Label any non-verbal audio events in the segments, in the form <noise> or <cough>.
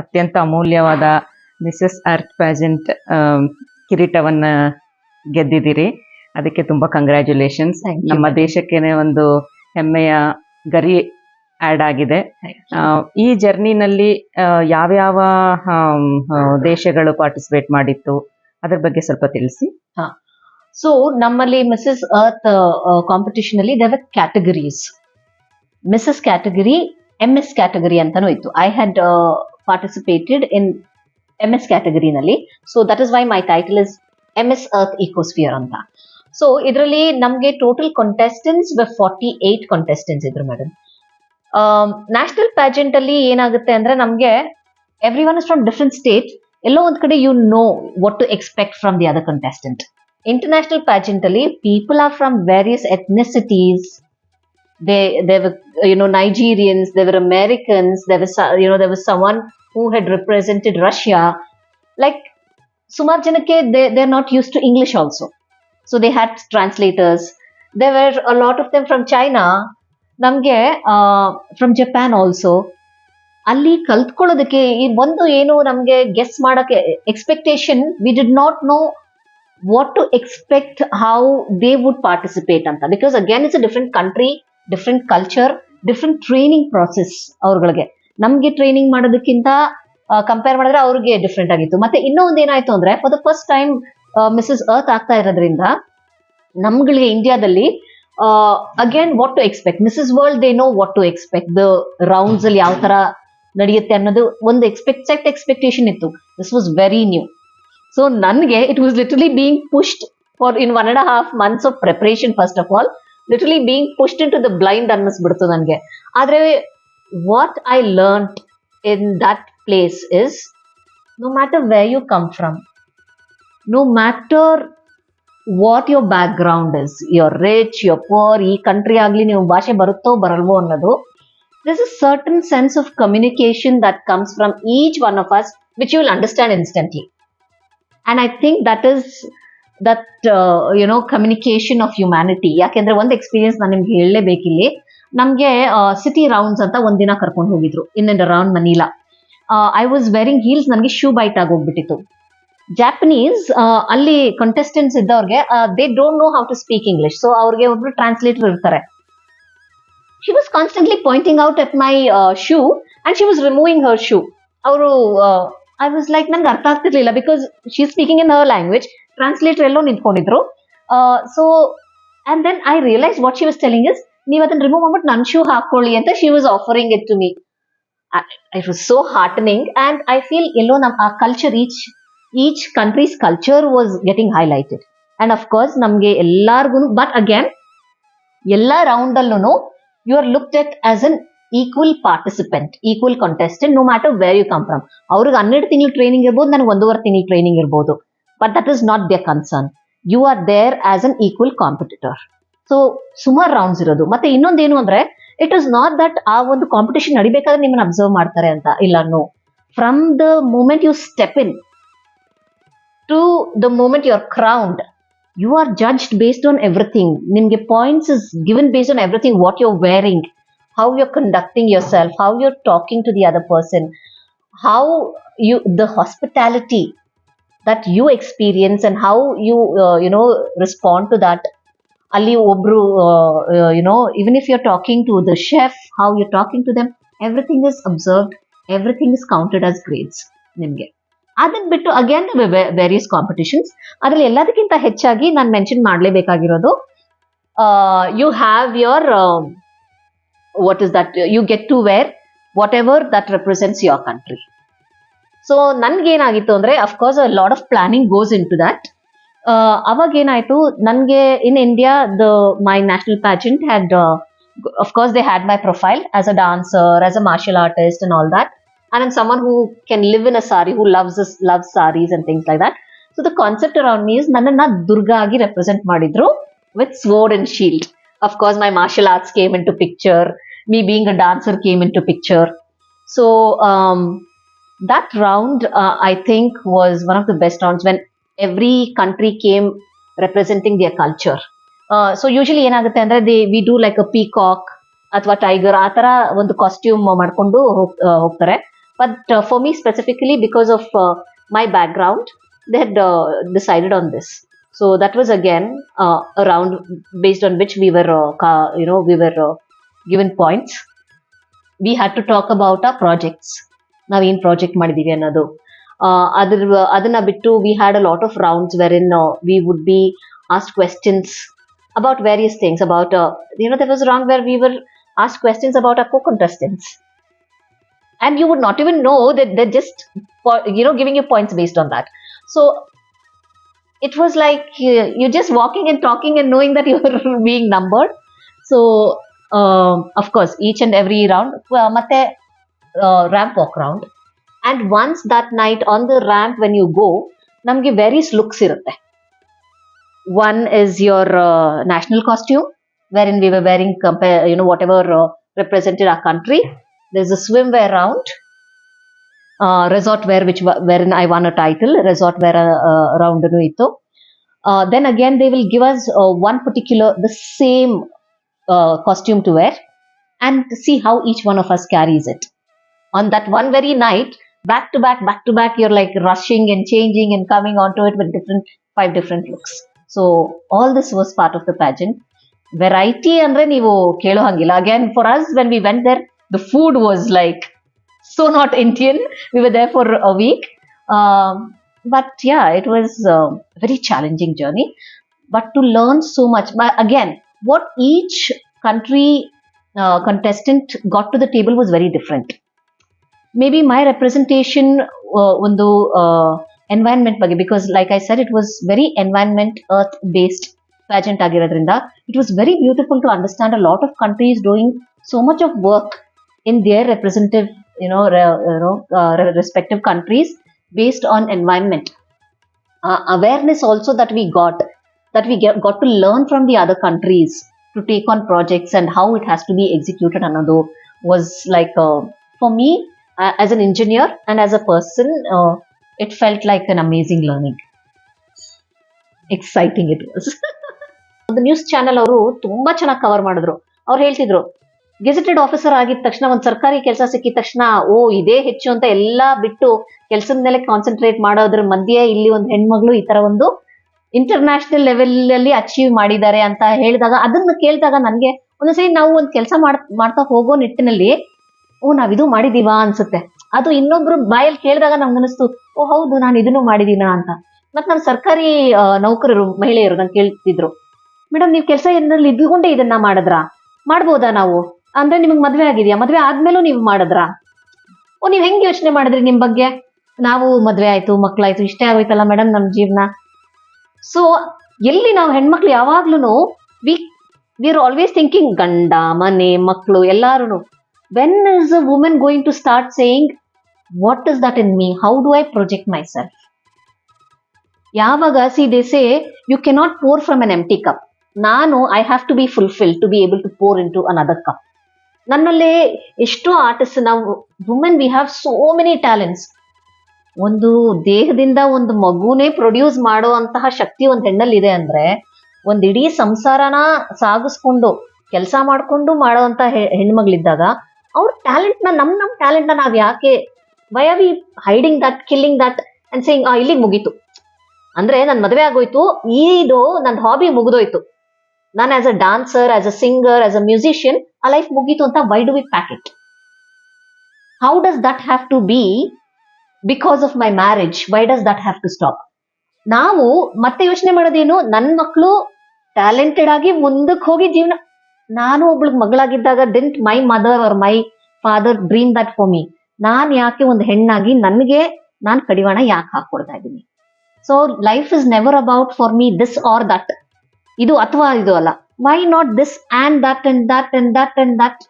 ಅತ್ಯಂತ ಅಮೂಲ್ಯವಾದ Mrs Earth pageant ಕಿರೀಟವನ್ನ ಗೆದ್ದಿದ್ದೀರಿ. ಅದಕ್ಕೆ ತುಂಬಾ ಕಂಗ್ರ್ಯಾಚುಲೇಷನ್ಸ್ ನಮ್ಮ. ದೇಶಕ್ಕೇನೆ ಒಂದು ಹೆಮ್ಮೆಯ ಗರಿ ಆಡ್ ಆಗಿದೆ. ಈ ಜರ್ನಿನಲ್ಲಿ ಯಾವ್ಯಾವ ದೇಶಗಳು ಪಾರ್ಟಿಸಿಪೇಟ್ ಮಾಡಿತ್ತು? ಅದ್ರ ಬಗ್ಗೆ ಸ್ವಲ್ಪ ತಿಳಿಸಿ. ಸೊ ನಮ್ಮಲ್ಲಿ ಮಿಸಸ್ ಅರ್ತ್ ಕಾಂಪಿಟಿಷನ್ ಅಲ್ಲಿ there were categories Mrs category M S category ಅಂತಾನೂ ಇತ್ತು. I had participated in M S ಕ್ಯಾಟಗರಿನಲ್ಲಿ so that is why my title is M S earth ecosphere ಅಂತ. ಸೊ ಇದರಲ್ಲಿ ನಮಗೆ total contestants forty eight contestants ಇದ್ರು madam national pageant ಅಲ್ಲಿ ಏನಾಗುತ್ತೆ ಅಂದ್ರೆ ನಮ್ಗೆ every one is from different state ಎಲ್ಲೋ ಒಂದ್ ಕಡೆ you know what to expect from the other contestant international pageant ಅಲ್ಲಿ people are from various ethnicities they they were you know Nigerians, they were Americans, there was so- you know there was someone who had represented Russia. Like Sumar Janake, they they're not used to English also, so they had translators. There were a lot of them from China. ನಮಗೆ from Japan also ಅಲ್ಲಿ ಕಲ್ತ್ಕೊಳ್ಳೋದಕ್ಕೆ ಈ ಒಂದು ಏನು ನಮಗೆ guess ಮಾಡಕ್ಕೆ expectation we did not know what to expect how they would participate ಅಂತ because again it's a different country different culture different training process ಅವ್ರಗಳಿಗೆ. ನಮ್ಗೆ ಟ್ರೈನಿಂಗ್ ಮಾಡೋದಕ್ಕಿಂತ ಕಂಪೇರ್ ಮಾಡಿದ್ರೆ ಅವ್ರಿಗೆ ಡಿಫ್ರೆಂಟ್ ಆಗಿತ್ತು. ಮತ್ತೆ ಇನ್ನೊಂದು ಏನಾಯ್ತು ಅಂದ್ರೆ for the first time Mrs earth ಆಗ್ತಾ ಇರೋದ್ರಿಂದ, ನಮ್ಗಳಿಗೆ ಇಂಡಿಯಾದಲ್ಲಿ again what to expect Mrs world they know what to expect the rounds ಅಲ್ಲಿ ಯಾವ ತರ ನಡೆಯುತ್ತೆ ಅನ್ನೋದು ಒಂದು ಎಕ್ಸ್ಪೆಕ್ಟ್ ಸೆಟ್ ಎಕ್ಸ್ಪೆಕ್ಟೇಷನ್ ಇತ್ತು. This was very new so ನನಗೆ it was literally being pushed for in one and half months of preparation first of all literally being pushed into the blind ಅನ್ನಿಸ್ಬಿಡ್ತು ನನಗೆ. ಆದರೆ what I learn in that place is no matter way you come from no matter what your background is your rich your poor ಈ country ಆಗಲಿ ನೀವು ಭಾಷೆ ಬರುತ್ತೋ ಬರಲ್ವೋ ಅನ್ನೋದು this is certain sense of communication that comes from each one of us which you will understand instantly. And i think that is that you know communication of humanity. ಯಾಕೆಂದ್ರೆ ಒಂದು experience ನಾನು ನಿಮ್ಗೆ ಹೇಳಲೇಬೇಕಿಲ್ಲಿ. ನಮಗೆ ಸಿಟಿ ರೌಂಡ್ಸ್ ಅಂತ ಒಂದಿನ ಕರ್ಕೊಂಡು ಹೋಗಿದ್ರು. In and around Manila I was wearing heels ನನಗೆ ಶೂ ಬೈಟ್ ಆಗೋಗ್ಬಿಟ್ಟಿತ್ತು. ಜಾಪನೀಸ್ ಅಲ್ಲಿ ಕಂಟೆಸ್ಟೆಂಟ್ಸ್ ಇದ್ದವ್ರಿಗೆ they don't know how to speak English so ಅವ್ರಿಗೆ ಒಬ್ರು ಟ್ರಾನ್ಸ್ಲೇಟರ್ ಇರ್ತಾರೆ. She was constantly pointing out at my shoe and she was removing removing shoe ಅವರು I was like ನನ್ಗೆ ಅರ್ಥ ಆಗ್ತಿರ್ಲಿಲ್ಲ ಬಿಕಾಸ್ ಶಿ ಸ್ಪೀಕಿಂಗ್ ಇನ್ ಅವರ್ language translator ಎಲ್ಲೋ ನಿಂತ್ಕೊಂಡಿದ್ರು. So and then I realise what she was telling is ನೀವು ಅದನ್ನ remove ಮಾಡ್ಬಿಟ್ಟು ನನ್ ಶೂ ಹಾಕೊಳ್ಳಿ ಅಂತ she was offering it to me it was so heartening and I feel ಎಲ್ಲೋ ನಮ್ಮ ಆ culture each each countries culture was getting highlighted and of course ನಮಗೆ ಎಲ್ಲಾರ್ಗು ಬಟ್ ಅಗೇನ್ ಎಲ್ಲ ರೌಂಡ್ ಅಲ್ಲೂ you are looked at as an equal participant, equal contestant, no matter where you come from ಅವ್ರಿಗೆ ಹನ್ನೆರಡು ತಿಂಗಳು training ಇರ್ಬೋದು ನನಗೆ ಒಂದೂವರೆ ತಿಂಗಳು ಟ್ರೈನಿಂಗ್ ಇರ್ಬೋದು. But not their concern. You concern you are there as an equal competitor so ಸುಮಾರು rounds ಇರೋದು ಮತ್ತೆ ಇನ್ನೊಂದೇನು ಅಂದ್ರೆ ಇಟ್ ಇಸ್ ನಾಟ್ ದಟ್ ಆ ಒಂದು ಕಾಂಪಿಟೇಷನ್ ನಡಿಬೇಕಾದ್ರೆ ನಿಮ್ಮನ್ನ ಅಬ್ಸರ್ವ್ ಮಾಡ್ತಾರೆ ಅಂತ ಇಲ್ಲ no from the moment you step into the moment you are crowned you are judged based on everything nimge points is given based on everything what you're wearing how you're conducting yourself how you're talking to the other person how you the hospitality that you experience and how you uh, you know respond to that obru uh, uh, you know even if you're talking to the chef how you're talking to them everything is observed everything is counted as grades ನಿಮಗೆ ಅದನ್ನ ಬಿಟ್ಟು again various competitions ಅದರಲ್ಲಿ ಎಲ್ಲದಕ್ಕಿಂತ ಹೆಚ್ಚಾಗಿ ನಾನು mention ಮಾಡಲೇಬೇಕಾಗಿರೋದು you have your what is that you get to wear whatever that represents your country so ನನ್ಗೇನಾಗಿತ್ತು ಅಂದ್ರೆ of course lot of planning goes into that ಅವಾಗ ಏನಾಯ್ತು ನನಗೆ in India the my national pageant had of course they had my profile as a dancer as a martial artist and all that and I'm someone who can live in a sari, who loves love and things like that. So the concept around me is ನನ್ನನ್ನ ದುರ್ಗಾ ಆಗಿ represent ಮಾಡಿದ್ರು with sword and shield of course my martial arts came in to picture me being a dancer came in to picture so that round uh, i think was one of the best rounds when every country came representing their culture. Uh, so usually ಏನಾಗುತ್ತೆ ಅಂದ್ರೆ they we do like a peacock ಅಥವಾ tiger ಆ ತರ ಒಂದು costume ಮಾಡ್ಕೊಂಡು ಹೋಗ್- ಆ, ಹೋಗ್ತಾರೆ. But for me specifically because of my background they had decided on this so that was again around based on which we were you know we were given points we had to talk about ah projects ನಾವೇನು project ಮಾಡಿದೀವಿ ಅನ್ನೋದು ಆ, ಅದ್ರ ಅದನ್ನ ಬಿಟ್ಟು we had a lot of rounds wherein we would be asked questions about various things about you know that was wrong where we were asked questions about a co contestants and you would not even know that they're just po- you know giving you points based on that so it was like uh, you're just walking and talking and knowing that you're <laughs> being numbered so um, of course each and every round well, ಮತ್ತೆ uh, ramp walk round and once that night on the ramp when you go ನಮಗೆ various looks ಇರುತ್ತೆ one is your national costume wherein we were wearing compare you know whatever uh, represented our country there's a swimwear round uh, resort wear which wa- wherein i won a title resort wear uh, round ಅನ್ನು ಇತ್ತು uh, then again they will give us uh, one particular the same uh, costume to wear and see how each one of us carries it on that one very night back to back back to back you're like rushing and changing and coming onto it with different five different looks so all this was part of the pageant variety ಅಂದ್ರೆ ನೀವು ಕೇಳೋ ಹಂಗಿಲ್ಲ again for us when we went there the food was like so not Indian we were there for a week but yeah it was very challenging journey but to learn so much again what each country contestant got to the table was very different maybe my representation uh, ಒಂದು environment ಬಗ್ಗೆ because like I sir it was very environment earth based pageant ಆಗಿರೋದ್ರಿಂದ it was very beautiful to understand a lot of countries doing so much of work in their representative you know re- you know uh, re- respective countries based on environment uh, awareness also that we got that we get, got to learn from the other countries to take on projects and how it has to be executed another was like uh, for me uh, as an engineer and as a person uh, it felt like an amazing learning. Exciting it was ಒಂದು news channel ಅವರು ತುಂಬಾ ಚೆನ್ನಾಗಿ cover ಮಾಡಿದ್ರು. ಅವ್ರು ಹೇಳ್ತಿದ್ರು gazetted officer ಆಗಿದ ತಕ್ಷಣ ಒಂದು ಸರ್ಕಾರಿ ಕೆಲಸ ಸಿಕ್ಕಿದ ತಕ್ಷಣ ಓ ಇದೇ ಹೆಚ್ಚು ಅಂತ ಎಲ್ಲ ಬಿಟ್ಟು ಕೆಲಸದ ಮೇಲೆ ಕಾನ್ಸಂಟ್ರೇಟ್ ಮಾಡೋದ್ರ ಮಧ್ಯೆ ಇಲ್ಲಿ ಒಂದು ಹೆಣ್ಮಗಳು ಈ ತರ ಒಂದು ಇಂಟರ್ನ್ಯಾಷನಲ್ ಲೆವೆಲ್ ಅಲ್ಲಿ ಅಚೀವ್ ಮಾಡಿದ್ದಾರೆ ಅಂತ ಹೇಳಿದಾಗ ಅದನ್ನ ಕೇಳಿದಾಗ ನನಗೆ ಒಂದೊಂದ್ಸರಿ ನಾವು ಒಂದು ಕೆಲಸ ಮಾಡ್ತಾ ಹೋಗೋ ನಿಟ್ಟಿನಲ್ಲಿ ಓ ನಾವಿದು ಮಾಡಿದೀವಾ ಅನ್ಸುತ್ತೆ. ಅದು ಇನ್ನೊಬ್ರು ಬಾಯಲ್ಲಿ ಕೇಳಿದಾಗ ನಮ್ಗೆ ಅನಿಸ್ತು, ಓ, ಹೌದು, ನಾನು ಇದನ್ನು ಮಾಡಿದೀನ ಅಂತ. ಮತ್ತೆ ನಮ್ಮ ಸರ್ಕಾರಿ ನೌಕರರು, ಮಹಿಳೆಯರು ನಂಗೆ ಕೇಳ್ತಿದ್ರು. ಮೇಡಮ್ ನೀವು ಕೆಲಸ ಏನಲ್ಲಿ ಇದ್ಕೊಂಡೇ ಇದನ್ನ ಮಾಡಿದ್ರಾ? ಮಾಡ್ಬೋದಾ ನಾವು? ಅಂದ್ರೆ ನಿಮಗೆ ಮದ್ವೆ ಆಗಿದೆಯಾ? ಮದ್ವೆ ಆದ್ಮೇಲೂ ನೀವು ಮಾಡಿದ್ರಾ? ಓ, ನೀವು ಹೆಂಗ್ ಯೋಚನೆ ಮಾಡಿದ್ರಿ ನಿಮ್ ಬಗ್ಗೆ? ನಾವು ಮದ್ವೆ ಆಯ್ತು, ಮಕ್ಳಾಯ್ತು, ಇಷ್ಟೇ ಆಗೋಯ್ತಲ್ಲ ಮೇಡಮ್ ನಮ್ ಜೀವನ. ಸೊ ಎಲ್ಲಿ ನಾವು ಹೆಣ್ಮಕ್ಳು ಯಾವಾಗ್ಲೂ we we are always thinking ಗಂಡ, ಮನೆ ಮಕ್ಕಳು ಎಲ್ಲಾರು when is a women going to start saying what is that in me? Do I project myself ಯಾವಾಗ see they say you cannot pour from an empty cup ನಾನು I have to be fulfil to be able to pour in to another cup ನನ್ನಲ್ಲೇ ಎಷ್ಟೋ artist ನಾವು women we have so many talents ಒಂದು ದೇಹದಿಂದ ಒಂದು ಮಗುನೇ produce ಮಾಡುವಂತಹ ಶಕ್ತಿ ಒಂದು ಹೆಣ್ಣಲ್ಲಿ ಇದೆ ಅಂದ್ರೆ, ಒಂದ್ ಇಡೀ ಸಂಸಾರನ ಸಾಗಿಸ್ಕೊಂಡು, ಕೆಲಸ ಮಾಡ್ಕೊಂಡು ಮಾಡುವಂತ ಹೆಣ್ಮಗಳಿದ್ದಾಗ ಅವ್ರ ಟ್ಯಾಲೆಂಟ್ನ, ನಮ್ ನಮ್ ಟ್ಯಾಲೆಂಟ್ನ ನಾವ್ ಯಾಕೆ why are we hiding that killing that and saying ಇಲ್ಲಿಗೆ ಮುಗೀತು. ಅಂದ್ರೆ ನನ್ ಮದುವೆ ಆಗೋಯ್ತು, ಇದು ನನ್ನ ಹಾಬಿ ಮುಗಿದೋಯ್ತು. ನಾನು as a dancer as a singer as a musician ಆ ಲೈಫ್ ಮುಗೀತು ಅಂತ why do we pack it how does that have to be because of my marriage why does that have to stop ನಾವು ಮತ್ತೆ ಯೋಚನೆ ಮಾಡೋದೇನು ನನ್ನ ಮಕ್ಕಳು talented ಆಗಿ ಮುಂದಕ್ಕೆ ಹೋಗಿ ಜೀವನ ನಾನು ಒಬ್ಳಿಗೆ ಮಗಳಾಗಿದ್ದಾಗ didn't my mother or my father dream that for me ನಾನ್ ಯಾಕೆ ಒಂದು ಹೆಣ್ಣಾಗಿ ನನಗೆ ನಾನು ಕಡಿವಾಣ ಯಾಕೆ ಹಾಕೊಡ್ತಾ ಇದ್ದೀನಿ? So life is never about for me this or that ಇದು ಅಥವಾ ಇದು ಅಲ್ಲ. Why not this and that and that and that and that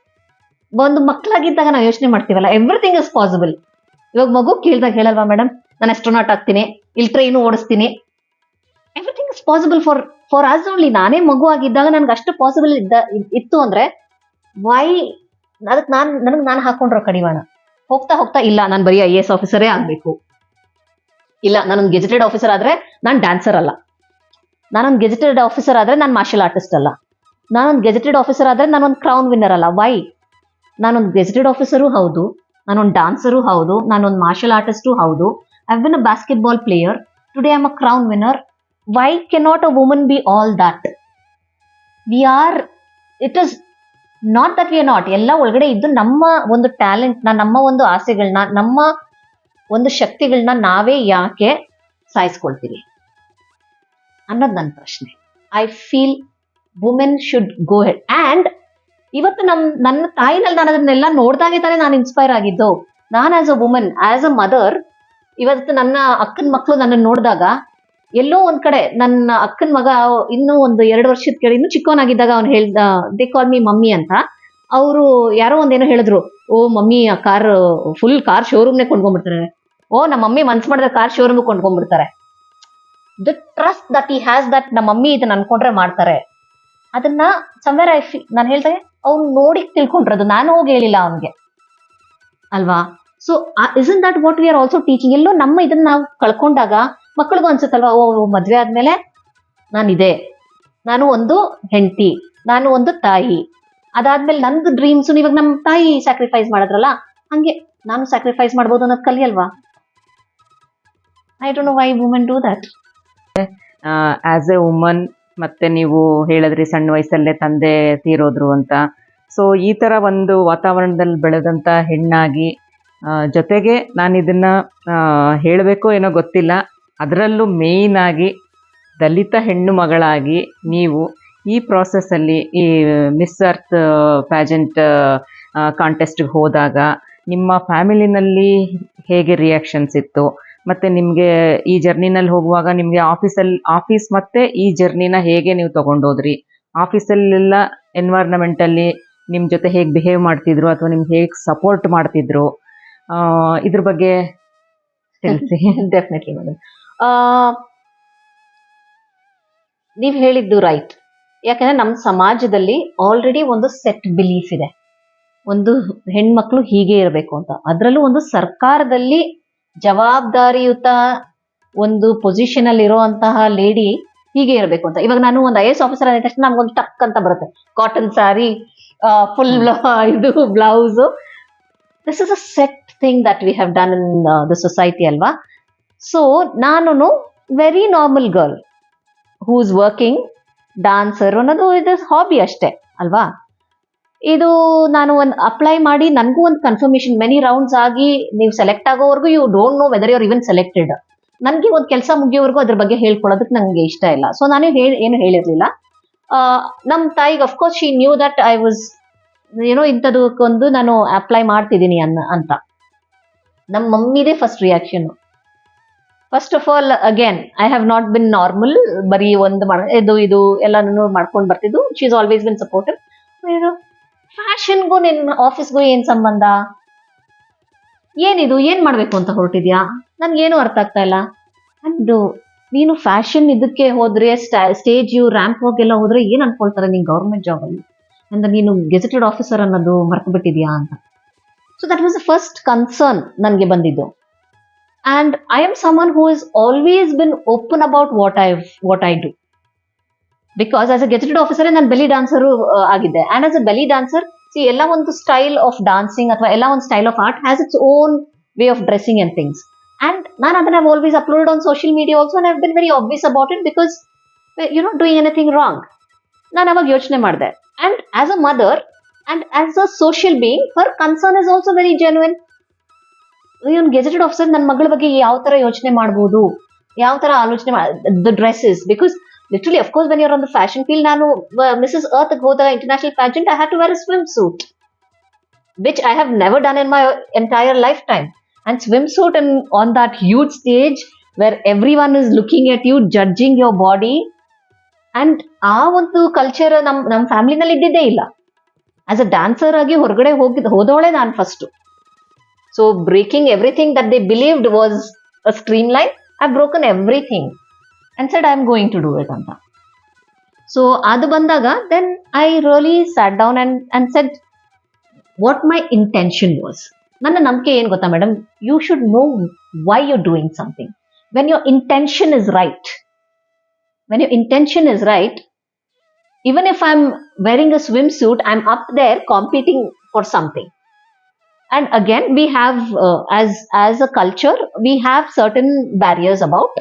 ಒಂದು ಮಕ್ಕಳಾಗಿದ್ದಾಗ ನಾವು ಯೋಚನೆ ಮಾಡ್ತೀವಲ್ಲ ಎವ್ರಿಥಿಂಗ್ ಇಸ್ ಪಾಸಿಬಲ್ ಇವಾಗ ಮಗು ಕೇಳಿದಾಗ ಹೇಳಲ್ವಾ ಮೇಡಮ್ ನಾನು ಎಸ್ಟ್ರೋನಾಟ್ ಆಗ್ತೀನಿ, ಇಲ್ಲಿ train ಓಡಿಸ್ತೀನಿ possible for for us only ನಾನೇ ಮಗು ಆಗಿದ್ದಾಗ ನನ್ಗೆ ಅಷ್ಟು ಪಾಸಿಬಲ್ ಇದ್ದ, ಇದ್- ಇತ್ತು ಅಂದ್ರೆ ವೈ ಅದಕ್ಕೆ ನಾನು, ನನಗೆ ನಾನು ಹಾಕೊಂಡ್ರೋ ಕಡಿವಾಣ ಹೋಗ್ತಾ ಹೋಗ್ತಾ, ಇಲ್ಲ, ನಾನು ಬರೀ ಐ ಎ ಎಸ್ ಆಫೀಸರೇ ಆಗ್ಬೇಕು. ಇಲ್ಲ ನಾನೊಂದು ಗೆಜೆಟೆಡ್ ಆಫೀಸರ್ ಆದ್ರೆ ನಾನು ಡ್ಯಾನ್ಸರ್ ಅಲ್ಲ. ನಾನೊಂದು ಗೆಜೆಟೆಡ್ ಆಫೀಸರ್ ಆದ್ರೆ ನಾನು ಮಾರ್ಷಲ್ ಆರ್ಟಿಸ್ಟ್ ಅಲ್ಲ. ನಾನೊಂದು ಗೆಜೆಟೆಡ್ ಆಫೀಸರ್ ಆದ್ರೆ ನಾನೊಂದು ಕ್ರೌನ್ ವಿನ್ನರ್ ಅಲ್ಲ. ವೈ ನಾನೊಂದು ಗೆಜೆಟೆಡ್ ಆಫೀಸರು ಹೌದು. ನಾನೊಂದು ಡಾನ್ಸರು ಹೌದು. ನಾನೊಂದು ಮಾರ್ಷಲ್ ಆರ್ಟಿಸ್ಟು ಹೌದು. I been a basketball player today am a crown winner why cannot a woman be all that? We are, it is not that we not ಎಲ್ಲ ಒಳಗಡೆ ಇದ್ದು ನಮ್ಮ ಒಂದು ಟ್ಯಾಲೆಂಟ್ನ ನಮ್ಮ ಒಂದು ಆಸೆಗಳನ್ನ ನಮ್ಮ ಒಂದು ಶಕ್ತಿಗಳನ್ನ ನಾವೇ ಯಾಕೆ ಸಾಯಿಸ್ಕೊಳ್ತೀವಿ ಅನ್ನೋದು ನನ್ನ ಪ್ರಶ್ನೆ I feel women should go head and ಇವತ್ತು ನಮ್ ನನ್ನ ತಾಯಿನಲ್ಲಿ ನಾನು ಅದನ್ನೆಲ್ಲ ನೋಡ್ದಾಗೆ ತಾನೇ ನಾನು ಇನ್ಸ್ಪೈರ್ ಆಗಿದ್ದು ನಾನು as a women as a mother ಇವತ್ತು ನನ್ನ ಅಕ್ಕನ ಮಕ್ಕಳು ನನ್ನನ್ನು ನೋಡಿದಾಗ ಎಲ್ಲೋ ಒಂದ್ ಕಡೆ ನನ್ನ ಅಕ್ಕನ ಮಗ ಇನ್ನೂ ಒಂದು ಎರಡು ವರ್ಷದ ಕೇಳಿ ಇನ್ನು ಚಿಕ್ಕವನಾಗಿದ್ದಾಗ ಅವ್ನು ಹೇಳ್ದ ದೇ ಕಾಲ್ ಮಿ ಮಮ್ಮಿ ಅಂತ. ಅವರು ಯಾರೋ ಒಂದೇನೋ ಹೇಳಿದ್ರು, ಓ ಮಮ್ಮಿ, ಆ ಕಾರ್ ಫುಲ್ ಕಾರ್ ಶೋರೂಮ್ನೇ ಕೊಂಡ್ಕೊಂಡ್ಬಿಡ್ತಾರೆ. ಓ ನಮ್ಮ ಮಮ್ಮಿ ಮನ್ಸ್ ಮಾಡಿದ್ರೆ ಕಾರ್ ಶೋರೂಮ್ ಕೊಂಡ್ಕೊಂಡ್ಬಿಡ್ತಾರೆ. ದ ಟ್ರಸ್ಟ್ ದಟ್ ಈ ಹ್ಯಾಸ್ ದಟ್ ನಮ್ಮ ಮಮ್ಮಿ ಇದನ್ನ ಅನ್ಕೊಂಡ್ರೆ ಮಾಡ್ತಾರೆ. ಅದನ್ನ ಸಮ್ವೇರ್ ಐ ನಾನು ಹೇಳ್ದಾಗೆ ಅವ್ನು ನೋಡಿ ತಿಳ್ಕೊಂಡ್ರದು. ನಾನು ಹೋಗಿ ಹೇಳಿಲ್ಲ ಅವನಿಗೆ. ಅಲ್ವಾ? So isn't that what we are also teaching ಎಲ್ಲೋ ನಮ್ಮ ಇದನ್ನ ನಾವು ಕಳ್ಕೊಂಡಾಗ ಮಕ್ಕಳಿಗೂ ಅನ್ಸುತ್ತಲ್ವಾ, ಓ ಮದ್ವೆ ಆದ್ಮೇಲೆ ನಾನಿದೆ ನಾನು ಒಂದು ಹೆಂಡತಿ, ನಾನು ಒಂದು ತಾಯಿ. ಅದಾದ್ಮೇಲೆ ನಂದು ಡ್ರೀಮ್ಸ್ ಇವಾಗ ನಮ್ಮ ತಾಯಿ ಸ್ಯಾಕ್ರಿಫೈಸ್ ಮಾಡಿದ್ರಲ್ಲ, ಹಂಗೆ ನಾನು ಸ್ಯಾಕ್ರಿಫೈಸ್ ಮಾಡ್ಬೋದು ಅನ್ನೋದು ಕಲಿಯಲ್ವಾ? I don't know why women do that as a woman ಮತ್ತೆ ನೀವು ಹೇಳಿದ್ರಿ ಸಣ್ಣ ವಯಸ್ಸಲ್ಲೇ ತಂದೆ ತೀರೋದ್ರು ಅಂತ. ಸೊ ಈ ಥರ ಒಂದು ವಾತಾವರಣದಲ್ಲಿ ಬೆಳೆದಂಥ ಹೆಣ್ಣಾಗಿ ಜೊತೆಗೆ ನಾನು ಇದನ್ನ ಹೇಳಬೇಕೋ ಏನೋ ಗೊತ್ತಿಲ್ಲ. ಅದರಲ್ಲೂ ಮೇಯ್ನ್ ಆಗಿ ದಲಿತ ಹೆಣ್ಣು ಮಗಳಾಗಿ ನೀವು ಈ ಪ್ರಾಸೆಸ್ಸಲ್ಲಿ ಈ ಮಿಸ್ ಅರ್ತ್ ಪ್ಯಾಜೆಂಟ್ ಕಾಂಟೆಸ್ಟ್ಗೆ ಹೋದಾಗ ನಿಮ್ಮ ಫ್ಯಾಮಿಲಿನಲ್ಲಿ ಹೇಗೆ ರಿಯಾಕ್ಷನ್ಸ್ ಇತ್ತು? ಮತ್ತು ನಿಮಗೆ ಈ ಜರ್ನಿನಲ್ಲಿ ಹೋಗುವಾಗ ನಿಮಗೆ ಆಫೀಸಲ್ಲಿ ಆಫೀಸ್ ಮತ್ತು ಈ ಜರ್ನಿನ ಹೇಗೆ ನೀವು ತೊಗೊಂಡೋದ್ರಿ ಆಫೀಸಲ್ಲೆಲ್ಲ ಎನ್ವೈರ್ನಮೆಂಟಲ್ಲಿ ನಿಮ್ಮ ಜೊತೆ ಹೇಗೆ ಬಿಹೇವ್ ಮಾಡ್ತಿದ್ರು ಅಥವಾ ನಿಮ್ಗೆ ಹೇಗೆ ಸಪೋರ್ಟ್ ಮಾಡ್ತಿದ್ರು? ಇದ್ರ ಬಗ್ಗೆ <laughs> ತಿಳಿಸಿ. ಡೆಫಿನೆಟ್ಲಿ ಮೇಡಮ್ ನೀವು ಹೇಳಿದ್ದು ರೈಟ್ ಯಾಕಂದ್ರೆ ನಮ್ಮ ಸಮಾಜದಲ್ಲಿ ಆಲ್ರೆಡಿ ಒಂದು ಸೆಟ್ ಬಿಲೀಫ್ ಇದೆ. ಒಂದು ಹೆಣ್ಮಕ್ಳು ಹೀಗೆ ಇರಬೇಕು ಅಂತ. ಅದರಲ್ಲೂ ಒಂದು ಸರ್ಕಾರದಲ್ಲಿ ಜವಾಬ್ದಾರಿಯುತ ಒಂದು ಪೊಸಿಷನ್ ಅಲ್ಲಿ ಇರುವಂತಹ ಲೇಡಿ ಹೀಗೆ ಇರಬೇಕು ಅಂತ. ಇವಾಗ ನಾನು ಒಂದು ಐ ಎಸ್ ಆಫೀಸರ್ ಆದ ತಕ್ಷಣ ನಮ್ಗೊಂದು ಟಕ್ ಅಂತ ಬರುತ್ತೆ. ಕಾಟನ್ ಸಾರಿ ಫುಲ್ ಇದು blouse this is a set thing that we have done in the society ಅಲ್ವಾ? ಸೊ ನಾನು very normal girl whose working dancer ಅನ್ನೋದು ಇದು ಹಾಬಿ ಅಷ್ಟೇ, ಅಲ್ವಾ? ಇದು ನಾನು ಒಂದು ಅಪ್ಲೈ ಮಾಡಿ ನನಗೂ ಒಂದು ಕನ್ಫರ್ಮೇಶನ್ ಮೆನಿ ರೌಂಡ್ಸ್ ಆಗಿ ನೀವು ಸೆಲೆಕ್ಟ್ ಆಗೋವರೆಗೂ you don't know whether your even selected ನನಗೆ ಒಂದು ಕೆಲಸ ಮುಗಿಯೋವರೆಗೂ ಅದ್ರ ಬಗ್ಗೆ ಹೇಳ್ಕೊಳ್ಳೋದಕ್ಕೆ ನನಗೆ ಇಷ್ಟ ಇಲ್ಲ. ಸೊ ನಾನು ಹೇಳಿ ಏನು ಹೇಳಿರ್ಲಿಲ್ಲ. ನಮ್ಮ ತಾಯಿಗೆ of course she knew that I was ಏನೋ ಇಂಥದಕ್ಕೊಂದು ನಾನು ಅಪ್ಲೈ ಮಾಡ್ತಿದ್ದೀನಿ ಅನ್ನ, ಅಂತ. ನಮ್ಮ ಮಮ್ಮಿದೇ first reaction first of all again I have not been normal ಬರೀ ಒಂದು ಇದು ಇದು ಎಲ್ಲಾನು ಮಾಡ್ಕೊಂಡು ಬರ್ತಿದ್ದು. She is always been supportive ಫ್ಯಾಷನ್ಗೂ ನಿನ್ನ ಆಫೀಸ್ಗೂ ಏನ್ ಸಂಬಂಧ? ಏನಿದು? ಏನ್ ಮಾಡ್ಬೇಕು ಅಂತ ಹೊರಟಿದ್ಯಾ? ನನ್ಗೇನು ಅರ್ಥ ಆಗ್ತಾ ಇಲ್ಲ. ಅಂಡ್ ನೀನು ಫ್ಯಾಷನ್ ಇದಕ್ಕೆ ಹೋದ್ರೆ ಸ್ಟೇಜ್ ರ್ಯಾಂಪ್ ಹೋಗೆಲ್ಲ ಹೋದ್ರೆ ಏನ್ ಅನ್ಕೊಳ್ತಾರೆ ನೀನ್ ಗೌರ್ಮೆಂಟ್ ಜಾಬ್ ಅಲ್ಲಿ? ಅಂದ್ರೆ ನೀನು ಗೆಜೆಟೆಡ್ ಆಫೀಸರ್ ಅನ್ನೋದು ಮರ್ತು ಬಿಟ್ಟಿದ್ಯಾ ಅಂತ. So that was the first concern ನನಗೆ ಬಂದಿದ್ದು. And I am someone who is always been open about what I what I do because as a gazetted officer ನಾನು ಬೆಲಿ ಡಾನ್ಸರು ಆಗಿದ್ದೆ ಅಂಡ್ ಆಸ್ ಅ ಬೆಲಿ dancer C ಎಲ್ಲ ಒಂದು style of dancing ಅಥವಾ ಎಲ್ಲ ಒಂದು style of art has its own way of dressing and things and ನಾನು ಅದನ್ನ always upload on social media also I been very obvious about it because you not doing anything wrong ನಾನು ಅವಾಗ ಯೋಚನೆ ಮಾಡಿದೆ and as a mother and as a social being her concern is also very genuine even gazetted officer ನನ್ನ ಮಗಳ ಬಗ್ಗೆ ಯಾವ ತರ ಯೋಚನೆ ಮಾಡ್ಬೋದು? ಯಾವ ತರ ಆಲೋಚನೆ the dresses because literally of course when your ಒಂದು ಫ್ಯಾಷನ್ ಫೀಲ್ ನಾನು ಮಿಸಸ್ ಅರ್ತ್ ಹೋದಾಗ international pageant I have to wear swimsuit which I have never done in my entire lifetime and swimsuit and on that huge stage where everyone is looking at you judging your body and ಆ ಒಂದು culture ನಮ್ ನಮ್ಮ ಫ್ಯಾಮಿಲಿನಲ್ಲಿ ಇದ್ದಿದ್ದೇ ಇಲ್ಲ. As a dancer ಆಗಿ ಹೊರಗಡೆ ಹೋಗಿದ್ದು ಹೋದವಳೆ ನಾನು first So breaking everything that they believed was a streamline I broken everything and said I am going to do it ಅಂತ ಸೊ ಅದು ಬಂದಾಗ then I really sat down and and said what my intention was ನನ್ನ ನಂಬಿಕೆ ಏನು ಗೊತ್ತಾ madam you should know why you doing something when your intention is right when your intention is right, even if I'm wearing a swimsuit, I'm up there competing for something. and again we have uh, as as a culture we have certain barriers about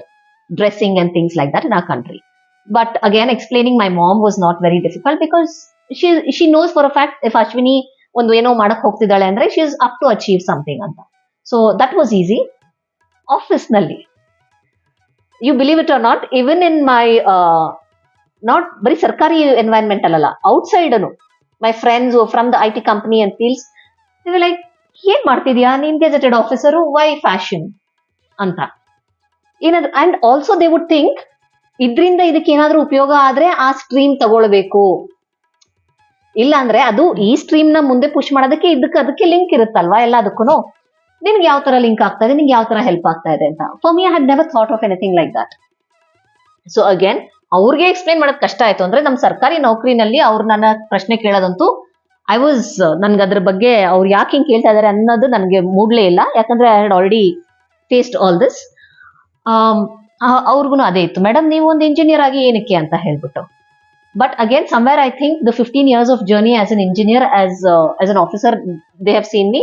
dressing and things like that in our country but again explaining my mom was not very difficult because she she knows for a fact if ashwini ಒಂದು ಏನೋ ಮಾಡಕ್ ಹೋಗ್ತಿದ್ದಾಳೆ ಅಂದ್ರೆ she is up to achieve something ಅಂತ so that was easy office ನಲ್ಲಿ you believe it are not even in my not ಬರೀ ಸರ್ಕಾರಿ environment ಅಲ್ಲಲ್ಲ ಔಟ್ಸೈಡನು my friends from the I T company and feels like ಏನ್ ಮಾಡ್ತಿದ್ಯಾ? ನೀನ್ gazetted officer why fashion ಅಂತ. ಏನಾದ್ರು and also they would think ಇದ್ರಿಂದ ಇದಕ್ಕೆ ಏನಾದ್ರೂ ಉಪಯೋಗ ಆದ್ರೆ ಆ ಸ್ಟ್ರೀಮ್ ತಗೊಳ್ಬೇಕು. ಇಲ್ಲ ಅಂದ್ರೆ ಅದು ಈ ಸ್ಟ್ರೀಮ್ನ ಮುಂದೆ ಪುಷ್ ಮಾಡೋದಕ್ಕೆ ಇದಕ್ಕೆ, ಅದಕ್ಕೆ ಲಿಂಕ್ ಇರುತ್ತಲ್ವಾ ಎಲ್ಲದಕ್ಕೂ ನಿನ್ಗೆ ಯಾವ ತರ ಲಿಂಕ್ ಆಗ್ತಾ ಇದೆ, ನಿನ್ಗೆ ಯಾವ ತರ ಹೆಲ್ಪ್ ಆಗ್ತಾ ಇದೆ ಅಂತ. For me had never thought of anything like that so again ಅವ್ರಿಗೆ ಎಕ್ಸ್ಪ್ಲೈನ್ ಮಾಡೋದು ಕಷ್ಟ ಆಯ್ತು ಅಂದ್ರೆ ನಮ್ಮ ಸರ್ಕಾರಿ ನೌಕರಿನಲ್ಲಿ ಅವ್ರು ನನ್ನ ಪ್ರಶ್ನೆ ಕೇಳೋದಂತೂ ಐ ವಾಸ್ ನನ್ಗೆ ಅದ್ರ ಬಗ್ಗೆ ಅವ್ರು ಯಾಕೆ ಹಿಂಗೆ ಕೇಳ್ತಾ ಇದಾರೆ ಅನ್ನೋದು ನನಗೆ ಮೂಡ್ಲೇ ಇಲ್ಲ. ಯಾಕಂದ್ರೆ I had already faced all this ಅವ್ರಿಗೂ ಅದೇ ಇತ್ತು. ಮೇಡಮ್ ನೀವು ಒಂದು ಇಂಜಿನಿಯರ್ ಆಗಿ ಏನಕ್ಕೆ ಅಂತ ಹೇಳ್ಬಿಟ್ಟು. But again somewhere I think the fifteen years of journey as an engineer as as an officer they have seen me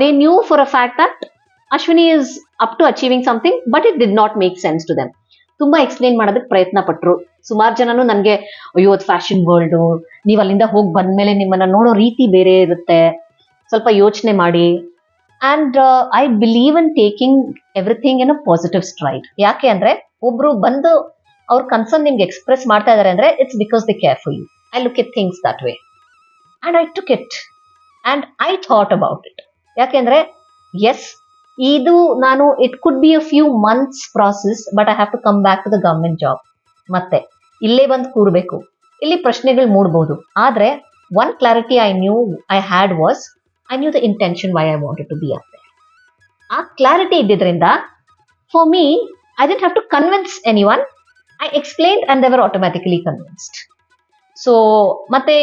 they knew for a fact that Ashwini is up to achieving something but it did not make sense to them ತುಂಬಾ explain ಮಾಡೋದಕ್ಕೆ ಪ್ರಯತ್ನ ಪಟ್ರು. ಸುಮಾರು ಜನನು ನನಗೆ, ಅಯ್ಯೋ, ಅದು fashion world ನೀವು ಅಲ್ಲಿಂದ ಹೋಗಿ ಬಂದ್ಮೇಲೆ ನಿಮ್ಮನ್ನ ನೋಡೋ ರೀತಿ ಬೇರೆ ಇರುತ್ತೆ. ಸ್ವಲ್ಪ ಯೋಚನೆ ಮಾಡಿ. And I believe in taking everything in a positive stride ಯಾಕೆ ಅಂದ್ರೆ, ಒಬ್ರು ಬಂದು ಅವ್ರ ಕನ್ಸರ್ನ್ ನಿಮ್ಗೆ ಎಕ್ಸ್ಪ್ರೆಸ್ ಮಾಡ್ತಾ ಇದ್ದಾರೆ ಅಂದ್ರೆ it's because the care for I look it things that way and I took it and I thought about it ಯಾಕೆಂದ್ರೆ ಎಸ್ ಇದು ನಾನು it could be a few months process but I have to come back to the government job ಮತ್ತೆ, ಇಲ್ಲೇ ಬಂದು ಕೂರ್ಬೇಕು. ಇಲ್ಲಿ ಪ್ರಶ್ನೆಗಳು ಮೂಡ್ಬೋದು. ಆದ್ರೆ one clarity I knew I had was I knew the intention why I wanted to be up ಆ clarity ಇದ್ದಿದ್ರಿಂದ for me I didn't have to convince anyone I explain and they were automatically convinced so ಮತ್ತೆ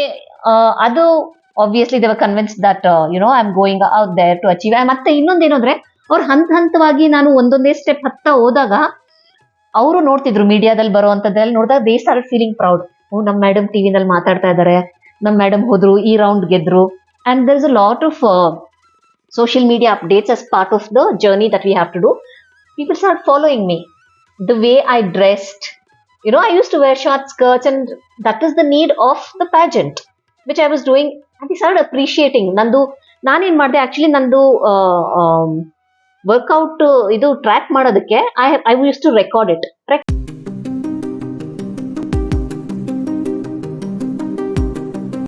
ಅದು obviously they were convinced that you know I am going out there to achieve ಮತ್ತೆ ಇನ್ನೊಂದೇನು ಅಂದ್ರೆ ಅವ್ರು ಹಂತ ಹಂತವಾಗಿ ನಾನು ಒಂದೊಂದೇ ಸ್ಟೆಪ್ ಹತ್ತ ಹೋದಾಗ ಅವರು ನೋಡ್ತಿದ್ರು ಮೀಡಿಯಾದಲ್ಲಿ ಬರುವಂತದ್ದೆಲ್ಲ ನೋಡಿದಾಗ ದೇ ಆರ್ ಫೀಲಿಂಗ್ ಪ್ರೌಡ್ ಓ ನಮ್ಮ ಮೇಡಮ್ ಟಿವಿನಲ್ಲಿ ಮಾತಾಡ್ತಾ ಇದ್ದಾರೆ ನಮ್ಮ ಮೇಡಮ್ ಹೋದ್ರು, ಈ round ಗೆದ್ರು. And there is a lot of social media updates as part of the journey that we have to do People are following me the way I dressed you know I use to wear short skirts and that is the need of the pageant which I was doing they started appreciating. ನಂದು ನಾನೇನ್ ಮಾಡಿದೆ actually ನಂದು workout ಇದು track ಮಾಡೋದಕ್ಕೆ I I use to record it